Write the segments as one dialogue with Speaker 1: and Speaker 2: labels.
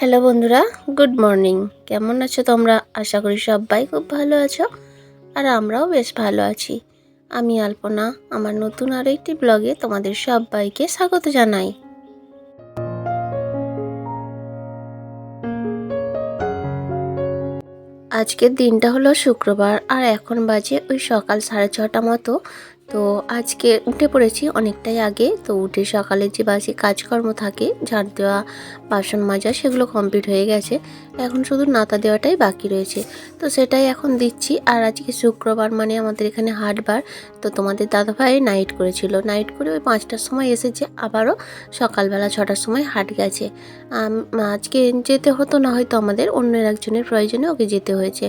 Speaker 1: Hello বন্ধুরা, good morning. কেমন আছো তোমরা? আশা করি সবাই খুব ভালো আছো আর আমরাও বেশ ভালো আছি। আমি আলপনা, আমার নতুন আরও একটি ব্লগে তোমাদের সবাইকে স্বাগত জানাই। আজকের দিনটা হলো শুক্রবার আর এখন বাজে ওই সকাল সাড়ে ছটা মতো। তো আজকে উঠে পড়েছি অনেকটাই আগে। তো উঠে সকালে যে বাসি কাজকর্ম থাকে ঝাড় দেওয়া, বাসন মাজা, সেগুলো কমপ্লিট হয়ে গেছে। এখন শুধু নাতা দেওয়াটাই বাকি রয়েছে। তো সেটাই এখন দিচ্ছি। আর আজকে শুক্রবার মানে আমাদের এখানে হাটবার। তো তোমাদের দাদাভাই নাইট করেছিল। নাইট করে ওই পাঁচটার সময় এসেছে। আবারও সকালবেলা ছটার সময় হাট গেছে। আজকে যেতে হতো না হয়তো আমাদের। অন্যের একজনের প্রয়োজনে ওকে যেতে হয়েছে।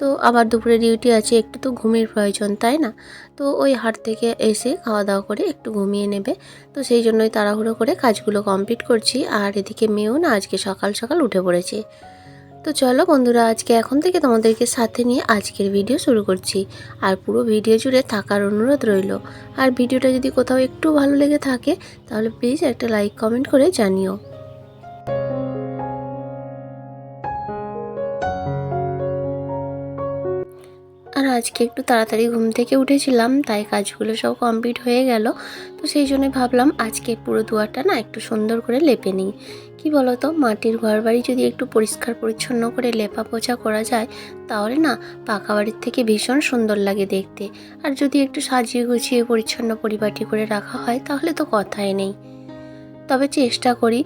Speaker 1: তো আবার দুপুরে ডিউটি আছে। একটু তো ঘুমের প্রয়োজন, তাই না? তো ওই হাট থেকে এসে খাওয়া দাওয়া করে একটু ঘুমিয়ে নেবে। তো সেই জন্যই তাড়াহুড়ো করে কাজগুলো কমপ্লিট করছি। আর এদিকে মেয়েও না আজকে সকাল সকাল উঠে পড়েছে। তো চলো বন্ধুরা, আজকে এখন থেকে তোমাদেরকে সাথে নিয়ে আজকের ভিডিও শুরু করছি। আর পুরো ভিডিও জুড়ে থাকার অনুরোধ রইল। আর ভিডিওটা যদি কোথাও একটু ভালো লেগে থাকে, তাহলে প্লিজ একটা লাইক কমেন্ট করে জানিও। আজকে একটু তাড়াতাড়ি ঘুম থেকে উঠেছিলাম, তাই কাজগুলো সব কমপ্লিট হয়ে গেল। তো সেই জন্য ভাবলাম আজকে পুরো দুয়ারটা না একটু সুন্দর করে লেপে নিই। কি বলতো, মাটির ঘর বাড়ি যদি একটু পরিষ্কার পরিচ্ছন্ন করে লেপা পোছা করা যায়, তাহলে না পাকা বাড়ির থেকে ভীষণ সুন্দর লাগে দেখতে। আর যদি একটু সাজিয়ে গুছিয়ে পরিচ্ছন্ন পরিপাটি করে রাখা হয়, তাহলে তো কথাই নেই। তবে চেষ্টা করি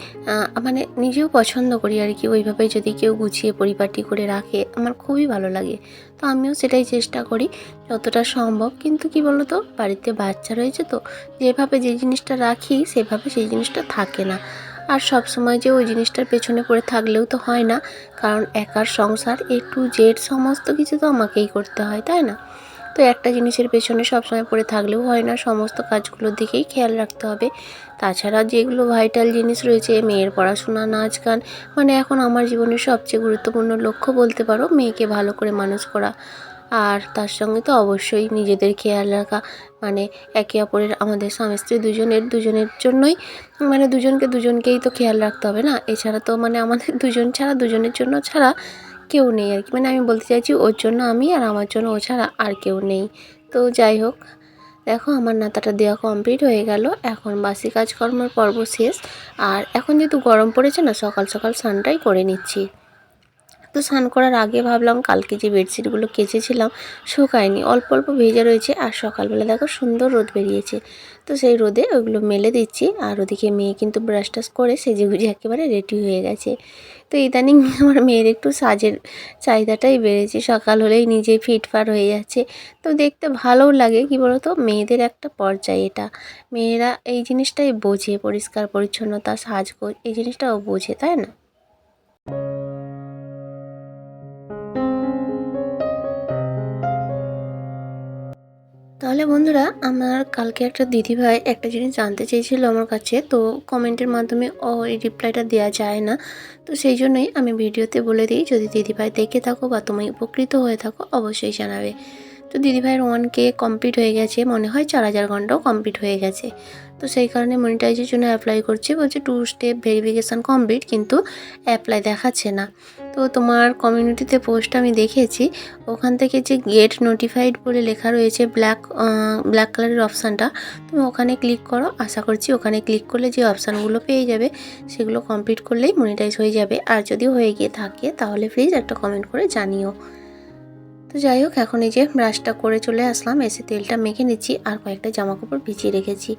Speaker 1: মানে নিজেও পছন্দ করি আর কি ওইভাবে যদি কেউ গুছিয়ে পরিপাটি করে রাখে, আমার খুবই ভালো লাগে। তো আমিও সেটাই চেষ্টা করি যতটা সম্ভব। কিন্তু কি বলতো, বাড়িতে বাচ্চা রয়েছে তো, যেভাবে যে জিনিসটা রাখি সেভাবে সেই জিনিসটা থাকে না। আর সব সময় যে ওই জিনিসটার পেছনে পড়ে থাকলেও তো হয় না। কারণ একার সংসার, এ টু জেড সমস্ত কিছু তো আমাকেই করতে হয়, তাই না? তো একটা জিনিসের পেছনে সবসময় পড়ে থাকলেও হয় না, সমস্ত কাজগুলোর দিকেই খেয়াল রাখতে হবে। তাছাড়া যেগুলো ভাইটাল জিনিস রয়েছে, মেয়ের পড়াশোনা নাচ গান মানে এখন আমার জীবনের সবচেয়ে গুরুত্বপূর্ণ লক্ষ্য বলতে পারো, মেয়েকে ভালো করে মানুষ করা। আর তার সঙ্গে তো অবশ্যই নিজেদের খেয়াল রাখা মানে একে অপরের, আমাদের স্বামী স্ত্রী দুজনের দুজনের জন্যই মানে দুজনকে দুজনকেই তো খেয়াল রাখতে হবে না? এছাড়া তো মানে আমাদের দুজন ছাড়া, দুজনের জন্য ছাড়া কেউ নেই আর কি। মানে আমি বলতে চাইছি ওর জন্য আমি আর আমার জন্য ও ছাড়া আর কেউ নেই। তো যাই হোক, দেখো আমার নাতাটা দেওয়া কমপ্লিট হয়ে গেল। এখন বাসি কাজকর্মের পর্ব শেষ। আর এখন যেহেতু গরম পড়েছে না, সকাল সকাল স্নানটাই করে নিচ্ছি। তো স্নান করার আগে ভাবলাম কালকে যে বেডশিটগুলো কেচেছিলাম, শুকায়নি। অল্প অল্প ভেজে রয়েছে আর সকালবেলা দেখো সুন্দর রোদ বেরিয়েছে। তো সেই রোদে ওইগুলো মেলে দিচ্ছি। আর ওদিকে মেয়ে কিন্তু ব্রাশ টাশ করে সেজে গুজে একেবারে রেডি হয়ে গেছে। তো ইদানিং আমার মেয়ের একটু সাজের চাহিদাটাই বেড়েছে। সকাল হলেই নিজেই ফিটফাট হয়ে যাচ্ছে। তো দেখতে ভালোও লাগে, কি বলতো? মেয়েদের একটা পর্যায় এটা। মেয়েরা এই জিনিসটাই বোঝে, পরিষ্কার, পরিচ্ছন্নতা, সাজগোজ, এই জিনিসটাও বোঝে, তাই না? তাহলে বন্ধুরা, আমার কালকে একটা দিদিভাই একটা জিনিস জানতে চেয়েছিল আমার কাছে, তো কমেন্টের মাধ্যমে ও এই রিপ্লাইটা দেওয়া যায় না। তো সেই জন্যই আমি ভিডিওতে বলে দিই, যদি দিদিভাই দেখে থাকো বা তুমি উপকৃত হয়ে থাকো, অবশ্যই জানাবে। তো দিদিভাইয়ের ওয়ান কে কমপ্লিট হয়ে গেছে, মনে হয় চার হাজার ঘন্টাও কমপ্লিট হয়ে গেছে। তো সেই কারণে মনিটাইজের জন্য অ্যাপ্লাই করছি। বলছে টু স্টেপ ভেরিফিকেশান কমপ্লিট কিন্তু অ্যাপ্লাই দেখাচ্ছে না। তো তোমার কমিউনিটিতে পোস্ট আমি দেখেছি, ওখান থেকে যে গেট নোটিফাইড বলে লেখা রয়েছে ব্ল্যাক ব্ল্যাক কালারের অপশানটা, তুমি ওখানে ক্লিক করো। আশা করছি ওখানে ক্লিক করলে যে অপশানগুলো পেয়ে যাবে, সেগুলো কমপ্লিট করলেই মনিটাইজ হয়ে যাবে। আর যদি হয়ে গিয়ে থাকে, তাহলে প্লিজ একটা কমেন্ট করে জানিও। তো যাই হোক, এখন এই যে ব্রাশটা করে চলে আসলাম। এসে তেলটা মেখে নিচ্ছি আর কয়েকটা জামা কাপড় ভিজিয়ে রেখেছি।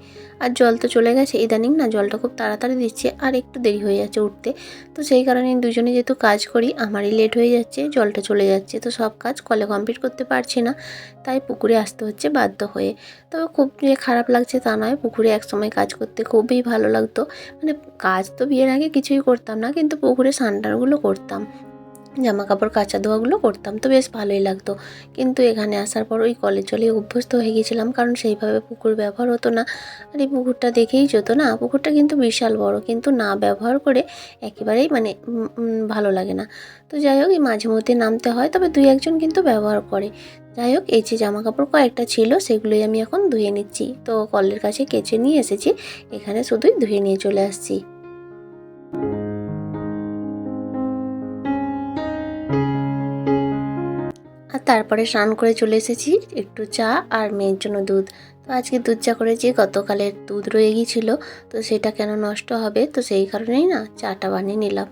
Speaker 1: আর জল তো চলে গেছে। ইদানিং না জলটা খুব তাড়াতাড়ি দিচ্ছে আর একটু দেরি হয়ে যাচ্ছে উঠতে। তো সেই কারণে দুজনে যেহেতু কাজ করি, আমারই লেট হয়ে যাচ্ছে, জলটা চলে যাচ্ছে। তো সব কাজ কলে কমপ্লিট করতে পারছি না, তাই পুকুরে আসতে হচ্ছে বাধ্য হয়ে। তবে খুব যে খারাপ লাগছে তা নয়, পুকুরে একসময় কাজ করতে খুবই ভালো লাগতো। মানে কাজ তো বিয়ের আগে কিছুই করতাম না, কিন্তু পুকুরে সানটানগুলো করতাম। জামা কাপড় কাচা ধোয়াগুলো করতাম তো বেশ ভালোই লাগতো। কিন্তু এখানে আসার পর ওই কলের জলে অভ্যস্ত হয়ে গেছিলাম, কারণ সেইভাবে পুকুর ব্যবহার হতো না। আর এই পুকুরটা দেখেই যেত না, পুকুরটা কিন্তু বিশাল বড়, কিন্তু না ব্যবহার করে একেবারেই মানে ভালো লাগে না। তো যাই হোক, এই মাঝে মধ্যে নামতে হয়, তবে দুই একজন কিন্তু ব্যবহার করে। যাই হোক, এই যে জামা কাপড় কয়েকটা ছিল, সেগুলোই আমি এখন ধুয়ে নিচ্ছি। তো কলের কাছে কেচে নিয়ে এসেছি, এখানে শুধুই ধুয়ে নিয়ে চলে আসছি। তারপরে স্নান করে চলে এসেছি, একটু চা আর মেয়ের জন্য দুধ। তো আজকে দুধ চা করেছি, গতকালের দুধ রয়ে গিয়েছিল, তো সেটা কেন নষ্ট হবে? তো সেই কারণেই না চাটা বানিয়ে নিলাম।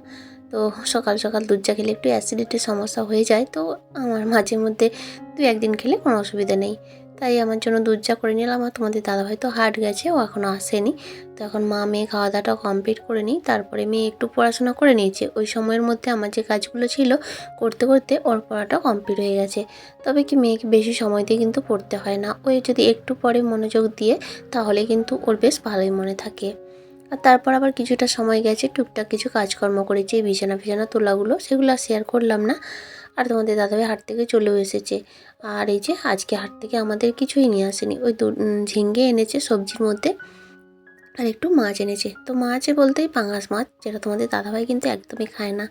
Speaker 1: তো সকাল সকাল দুধ চা খেলে একটু অ্যাসিডিটির সমস্যা হয়ে যায়, তো আমার মাঝে মধ্যে দু একদিন খেলে কোনো অসুবিধা নেই। তাই আমার জন্য দুধ করে নিলাম আর তোমাদের দাদাভাই তো হাট গেছে, ও এখনও আসেনি। তো এখন মা মেয়ে খাওয়া দাওয়াটা কমপ্লিট করে নিই, তারপরে মেয়ে একটু পড়াশোনা করে নিয়েছে। ওই সময়ের মধ্যে আমার যে কাজগুলো ছিল করতে করতে ওর পড়াটা কমপ্লিট হয়ে গেছে। তবে কি মেয়েকে বেশি সময় দিয়ে কিন্তু পড়তে হয় না, ওই যদি একটু পরে মনোযোগ দিয়ে তাহলে কিন্তু ওর বেশ ভালোই মনে থাকে। আর তারপর আবার কিছুটা সময় গেছে, টুকটাক কিছু কাজকর্ম করেছি, বিছানা ফিছানা তোলাগুলো, সেগুলো শেয়ার করলাম না। আর তোমাদের দাদাভাই হাট থেকে চলেও এসেছে। আর এই যে আজকে হাট থেকে আমাদের কিছুই নিয়ে আসেনি। ওই দু ঝিঙ্গে এনেছে, সবজির মধ্যে, আর একটু মাছ এনেছে। তো মাছ বলতেই পাঙাশ মাছ, যেটা তোমাদের দাদাভাই কিন্তু একদমই খায় না।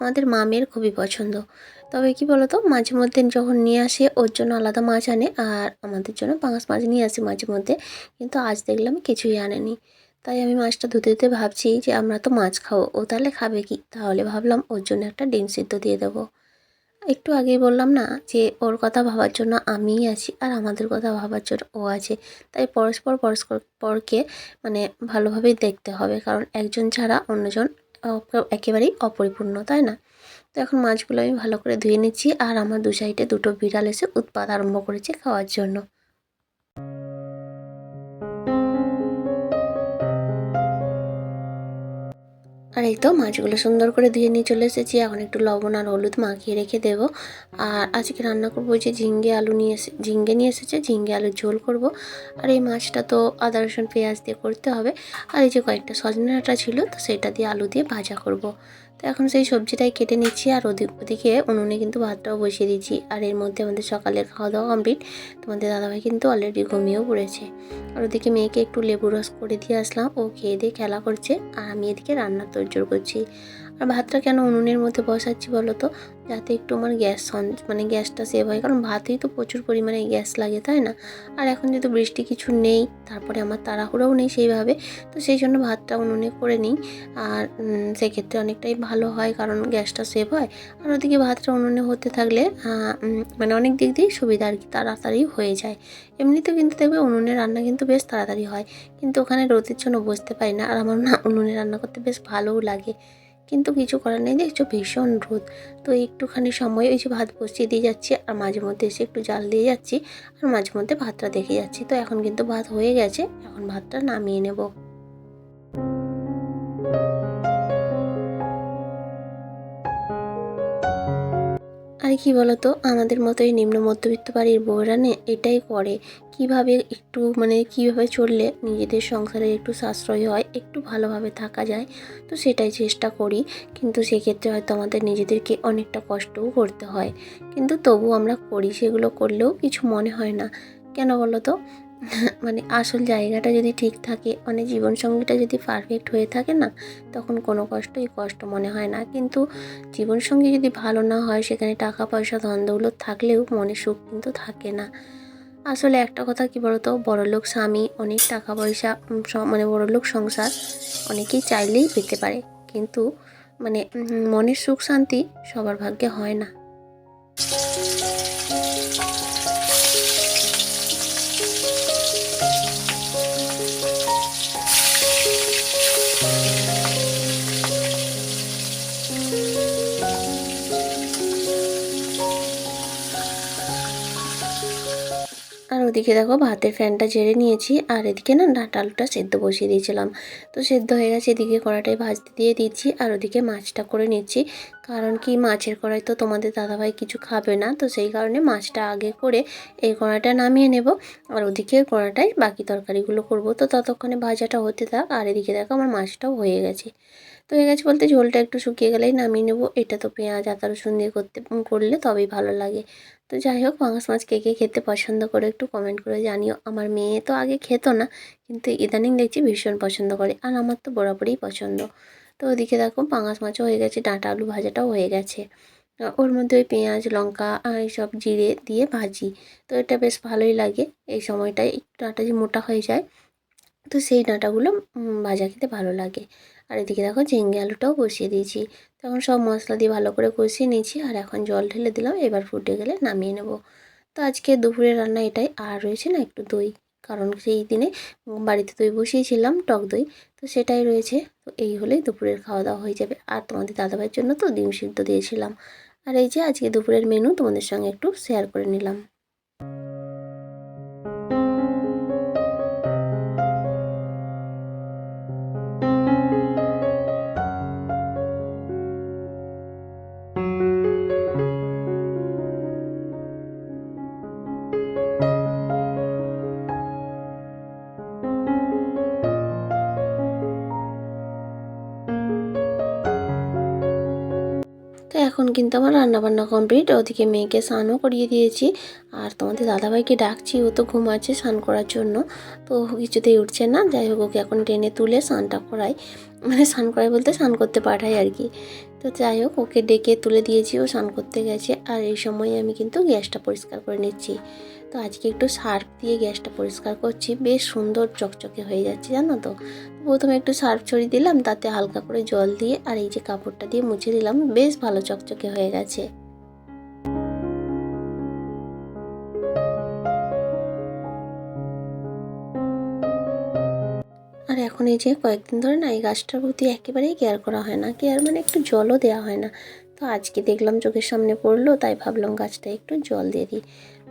Speaker 1: আমাদের মামের খুবই পছন্দ। তবে কি বলতো, মাঝে মধ্যে যখন নিয়ে আসে, ওর জন্য আলাদা মাছ আনে, আর আমাদের জন্য পাঙাশ মাছ নিয়ে আসে মাঝে মধ্যে। কিন্তু আজ দেখলাম কিছুই আনেনি। তাই আমি মাছটা ধুতে ধুতে ভাবছি যে, আমরা তো মাছ খাব, ও তাহলে খাবে কি? তাহলে ভাবলাম ওর জন্য একটা ডিম সিদ্ধ দিয়ে দেবো। একটু আগেই বললাম না যে ওর কথা ভাবার জন্য আমিই আছি আর আমাদের কথা ভাবার জন্য ও আছে। তাই পরস্পর পরস্পর পরকে মানে ভালোভাবেই দেখতে হবে কারণ একজন ছাড়া অন্যজন একেবারেই অপরিপূর্ণ, তাই না? তো এখন মাছগুলো আমি ভালো করে ধুয়ে নিচ্ছি আর আমার দু সাইডে দুটো বিড়াল এসে উৎপাদ আরম্ভ করেছে খাওয়ার জন্য। আর এই তো মাছগুলো সুন্দর করে ধুয়ে নিয়ে চলে এসেছি। এখন একটু লবণ আর হলুদ মাখিয়ে রেখে দেব। আর আজকে রান্না করব যে ঝিঙ্গে আলু নিয়ে এসে ঝিঙ্গে নিয়ে এসেছে, ঝিঙ্গে আলুর ঝোল করব। আর এই মাছটা তো আদা, রসুন, পেঁয়াজ দিয়ে করতে হবে। আর এই যে কয়েকটা সজনে ডাঁটা ছিল, তো সেটা দিয়ে আলু দিয়ে ভাজা করব। তো এখন সেই সবজিটাই কেটে নিচ্ছি আর ওদিক উনুনে কিন্তু ভাতটাও বসিয়ে দিচ্ছি। আর এর মধ্যে আমাদের সকালের খাওয়া দাওয়া কমপ্লিট তোমাদের দাদাভাই কিন্তু অলরেডি ঘুমিয়েও পড়েছে। আর ওদিকে মেয়েকে একটু লেবু রস করে দিয়ে আসলাম। ও খেয়ে দিয়ে খেলা করছে। আর আমি এদিকে রান্নার জোর করছি। আর ভাতটা কেন উনুনের মধ্যে বসাচ্ছি বলো তো? যাতে একটু আমার গ্যাস মানে গ্যাসটা সেভ হয়। কারণ ভাতেই তো প্রচুর পরিমাণে গ্যাস লাগে, তাই না? আর এখন যেহেতু বৃষ্টি কিছু নেই, তারপরে আমার তাড়াহুড়াও নেই সেইভাবে, তো সেই জন্য ভাতটা উনুনে করে নিই। আর সেক্ষেত্রে অনেকটাই ভালো হয় কারণ গ্যাসটা সেভ হয়। আর ওদিকে ভাতটা উনুনে হতে থাকলে মানে অনেক দিক দিয়েই সুবিধা আর কি, তাড়াতাড়ি হয়ে যায়। এমনিতেও কিন্তু দেখবে উনুনে রান্না কিন্তু বেশ তাড়াতাড়ি হয়। কিন্তু ওখানে রোদের জন্য বসতে পারি না। আর আমার না উনুনে রান্না করতে বেশ ভালোও লাগে। কিন্তু কিছু করার নেই। দেখছ, ভীষণ রোদ। তো একটুখানি সময় ওই যে ভাত বসিয়ে দিয়ে যাচ্ছি, আর মাঝে মধ্যে এসে একটু জাল দিয়ে যাচ্ছি, আর মাঝে মধ্যে ভাতটা দেখে যাচ্ছি। তো এখন কিন্তু ভাত হয়ে গেছে, এখন ভাতটা নামিয়ে নেব। আর কি বলতো? আমাদের মতোই নিম্ন মধ্যবিত্ত বাড়ির বউরা নে, এটাই করে। কীভাবে একটু মানে কীভাবে চললে নিজেদের সংসারে একটু সাশ্রয় হয়, একটু ভালোভাবে থাকা যায়, তো সেটাই চেষ্টা করি। কিন্তু সেক্ষেত্রে হয়তো আমাদের নিজেদেরকে অনেকটা কষ্টও করতে হয়। কিন্তু তবু আমরা করি, সেগুলো করলেও কিছু মনে হয় না। কেন বলো তো মানে আসল জায়গাটা যদি ঠিক থাকে মানে জীবনসঙ্গীটা যদি পারফেক্ট হয়ে থাকে না, তখন কোনো কষ্টই কষ্ট মনে হয় না। কিন্তু জীবনসঙ্গী যদি ভালো না হয়, সেখানে টাকা, পয়সা ধন দৌলত থাকলেও মনে সুখ কিন্তু থাকে না। আসলে একটা কথা কি বলতো, বড়লোক স্বামী অনেক টাকা, পয়সা মানে বড়লোক সংসার অনেকেই চাইলেই পেতে পারে। কিন্তু মানে মনের সুখ শান্তি সবার ভাগ্যে হয় না। ওদিকে দেখো ভাতের ফ্যানটা ঝেড়ে নিয়েছি, আর এদিকে না ডাঁটা আলুটা সেদ্ধ বসিয়ে দিয়েছিলাম। তো সেদ্ধ হয়ে গেছে, এদিকে কড়াটায় ভাজতে দিয়ে দিচ্ছি, আর ওদিকে মাছটা করে নিচ্ছি। কারণ কি মাছের কড়াই তো তোমাদের দাদাভাই কিছু খাবে না, তো সেই কারণে মাছটা আগে করে এই কড়াইটা নামিয়ে নেব, আর ওদিকে কড়াটায় বাকি তরকারিগুলো করব। তো ততক্ষণে ভাজাটা হতে থাক, আর এদিকে দেখো আমার মাছটাও হয়ে গেছে। তো হয়ে গেছে বলতে ঝোলটা একটু শুকিয়ে গেলেই নামিয়ে নেব। এটা তো পেঁয়াজ, আদা, রসুন দিয়ে করতে করলে তবেই ভালো লাগে। তো যাই হোক, পাঙাশ মাছ কে কে খেতে পছন্দ করে একটু কমেন্ট করে জানিও। আমার মেয়ে তো আগে খেত না, কিন্তু ইদানিং দেখছি ভীষণ পছন্দ করে, আর আমার তো বরাবরই পছন্দ। তো ওদিকে দেখো, পাঙাশ মাছও হয়ে গেছে, ডাঁটা আলু ভাজাটাও হয়ে গেছে। ওর মধ্যে ওই পেঁয়াজ, লঙ্কা এইসব জিরে দিয়ে ভাজি। তো এটা বেশ ভালোই লাগে এই সময়টায়, একটু ডাঁটা যে মোটা হয়ে যায়, তো সেই ডাঁটাগুলো ভাজা খেতে ভালো লাগে। আর এদিকে দেখো ঝিঙ্গে আলুটাও বসিয়ে দিয়েছি। তখন সব মশলা দিয়ে ভালো করে কষিয়ে নিয়েছি আর এখন জল ঢেলে দিলাম, এবার ফুটে গেলে নামিয়ে নেব। তো আজকে দুপুরের রান্না এটাই, আর রয়েছে না একটু দই, কারণ সেই দিনে বাড়িতে দই বসিয়েছিলাম, টক দই, তো সেটাই রয়েছে। তো এই হলেই দুপুরের খাওয়া দাওয়া হয়ে যাবে। আর তোমাদের দাদাভাইয়ের জন্য তো ডিম সিদ্ধ দিয়েছিলাম। আর এই যে আজকে দুপুরের মেনু তোমাদের সঙ্গে একটু শেয়ার করে নিলাম। কিন্তু আমার রান্নাবান্না কমপ্লিট ওদিকে মেয়েকে স্নানও করিয়ে দিয়েছি। আর তোমাদের দাদাভাইকে ডাকছি, ও তো ঘুমাচ্ছে স্নান করার জন্য। তো কিছুতেই উঠছে না। যাই হোক, ওকে এখন টেনে তুলে স্নানটা করাই। মানে স্নান করাই বলতে স্নান করতে পাঠাই আর কি। তো যাই হোক, ওকে ডেকে তুলে দিয়েছি, ও স্নান করতে গেছে। আর এই সময় আমি কিন্তু গ্যাসটা পরিষ্কার করে নিচ্ছি। তো আজকে একটু সার্ফ দিয়ে গ্যাসটা পরিষ্কার করছি। বেশ সুন্দর চকচকে হয়ে যাচ্ছে, জানো তো? প্রথমে একটু সার্ফ ছড়িয়ে দিলাম, তাতে হালকা করে জল দিয়ে আর এই যে কাপড়টা দিয়ে মুছে দিলাম, বেশ ভালো চকচকে হয়ে গেছে। আর এখন এই যে কয়েকদিন ধরে না এই গাছটার প্রতি একেবারেই কেয়ার করা হয় না, কেয়ার মানে একটু জলও দেওয়া হয় না। তো আজকে দেখলাম চোখের সামনে পড়ল, তাই ভাবলাম গাছটা একটু জল দিয়ে দিই।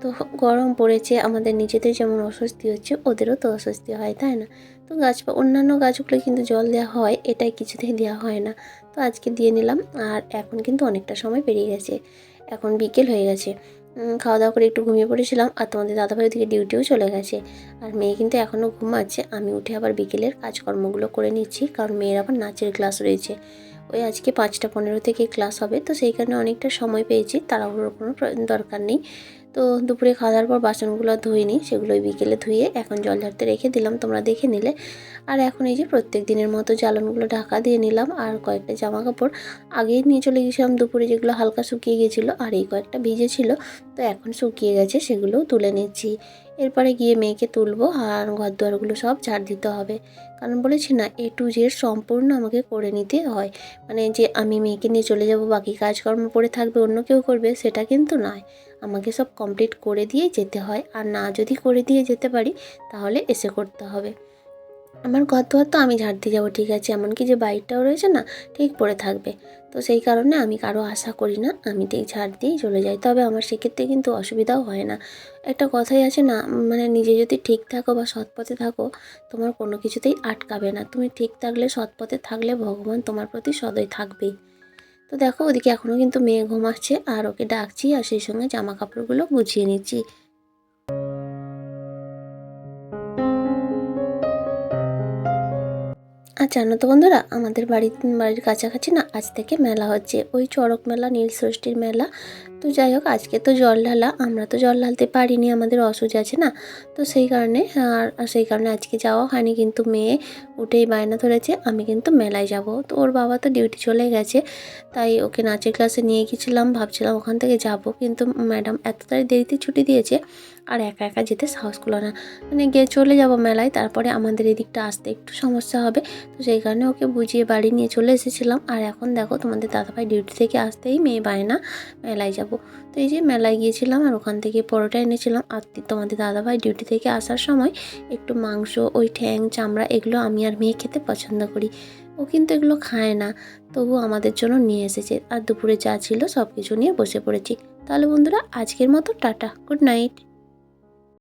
Speaker 1: তো গরম পড়েছে, আমাদের নিজেদের যেমন অস্বস্তি হচ্ছে, ওদেরও তো অস্বস্তি হয়, তাই না? তো গাছ, অন্যান্য গাছগুলো কিন্তু জল দেওয়া হয়, এটাই কিছুতেই দেওয়া হয় না। তো আজকে দিয়ে নিলাম, আর এখন কিন্তু অনেকটা সময় পেরিয়ে গেছে, এখন বিকেল হয়ে গেছে। খাওয়া দাওয়া করে একটু ঘুমিয়ে পড়েছিলাম, আর তোমাদের দাদাভাই ওদিকে ডিউটিও চলে গেছে। আর মেয়ে কিন্তু এখনও ঘুমাচ্ছে, আমি উঠে আবার বিকেলের কাজকর্মগুলো করে নিচ্ছি, কারণ মেয়ের আবার নাচের ক্লাস রয়েছে। ওই আজকে পাঁচটা পনেরো থেকে ক্লাস হবে, তো সেই কারণে অনেকটা সময় পেয়েছি, তাড়াহুড়োর কোনো দরকার নেই। তো দুপুরে খাওয়া দাওয়ার পর বাসনগুলো ধুইনি সেগুলো সেগুলোই বিকেলে ধুয়ে এখন জল ঝাড়তে রেখে দিলাম, তোমরা দেখে নিলে। আর এখন এই যে প্রত্যেক দিনের মতো জ্বালনগুলো ঢাকা দিয়ে নিলাম, আর কয়েকটা জামা কাপড় আগেই নিয়ে চলে গেছিলাম, দুপুরে যেগুলো হালকা শুকিয়ে গেছিল আর এই কয়েকটা ভিজে ছিল তো এখন শুকিয়ে গেছে, সেগুলো তুলে নিচ্ছি। এরপরে গিয়ে মেয়েকে তুলবো আর ঘর দুয়ারগুলো সব ঝাড় দিতে হবে। কারণ বলেছি না এ টু জেড সম্পূর্ণ আমাকে করে নিতে হয়। মানে যে আমি মেয়েকে নিয়ে চলে যাব, বাকি কাজকর্ম পড়ে থাকবে, অন্য কেউ করবে, সেটা কিন্তু নয়। আমাকে সব কমপ্লিট করে দিয়ে যেতে হয়। আর না যদি করে দিয়ে যেতে পারি, তাহলে এসে করতে হবে। আমার ঘর দুয়ার তো আমি ঝাড় দিয়ে যাব, ঠিক আছে? এমনকি যে বাইকটাও রয়েছে না, ঠিক পড়ে থাকবে। তো সেই কারণে আমি কারও আশা করি না, আমি ঠিক ঝাড় দিয়েই চলে যাই। তবে আমার সেক্ষেত্রে কিন্তু অসুবিধাও হয় না। একটা কথাই আছে না মানে নিজে যদি ঠিক থাকো বা সৎ পথে থাকো, তোমার কোনো কিছুতেই আটকাবে না। তুমি ঠিক থাকলে, সৎ পথে থাকলে ভগবান তোমার প্রতি সদয় থাকবেই। তো দেখো, ওদিকে এখনও কিন্তু মেয়ে ঘুমাচ্ছে আর ওকে ডাকছি আর সেই সঙ্গে জামা কাপড়গুলো গুছিয়ে নিচ্ছি। আর জানো তো বন্ধুরা, আমাদের বাড়ির বাড়ির কাছাকাছি না আজ থেকে মেলা হচ্ছে। ওই চড়ক মেলা, নীল ষষ্ঠীর মেলা তো যাই হোক, আজকে তো জল ঢালা, আমরা তো জল ঢালতে পারিনি, আমাদের অসুজ আছে না। তো সেই কারণে, আর সেই কারণে আজকে যাওয়া হয়নি, কিন্তু মেয়ে উঠেই বায়না ধরেছে, আমি কিন্তু মেলায় যাব। তো ওর বাবা তো ডিউটি চলে গেছে, তাই ওকে নাচের ক্লাসে নিয়ে গেছিলাম, ভাবছিলাম ওখান থেকে যাব, কিন্তু ম্যাডাম এত তাড়ি দেরিতে ছুটি দিয়েছে, আর একা একা যেতে সাহস করল না। মানে গিয়ে চলে যাব মেলায়, তারপরে আমাদের এদিকটা আসতে একটু সমস্যা হবে, তো সেই কারণে ওকে বুঝিয়ে বাড়ি নিয়ে চলে এসেছিলাম। আর এখন দেখো, তোমাদের দাদাভাই ডিউটি থেকে আসতেই মেয়ে বায়না মেলায় যাব। তো এই যে মেলায় গিয়েছিলাম আর ওখান থেকে পরোটা এনেছিলাম। আর তোমাদের দাদাভাই ডিউটি থেকে আসার সময় একটু মাংস, ওই ঠ্যাং, চামড়া এগুলো আমি আর মেয়ে খেতে পছন্দ করি। ও কিন্তু এগুলো খায় না, তবু আমাদের জন্য নিয়ে এসেছে। আর দুপুরে যা ছিল সব কিছু নিয়ে বসে পড়েছি। তাহলে বন্ধুরা, আজকের মতো টাটা গুড নাইট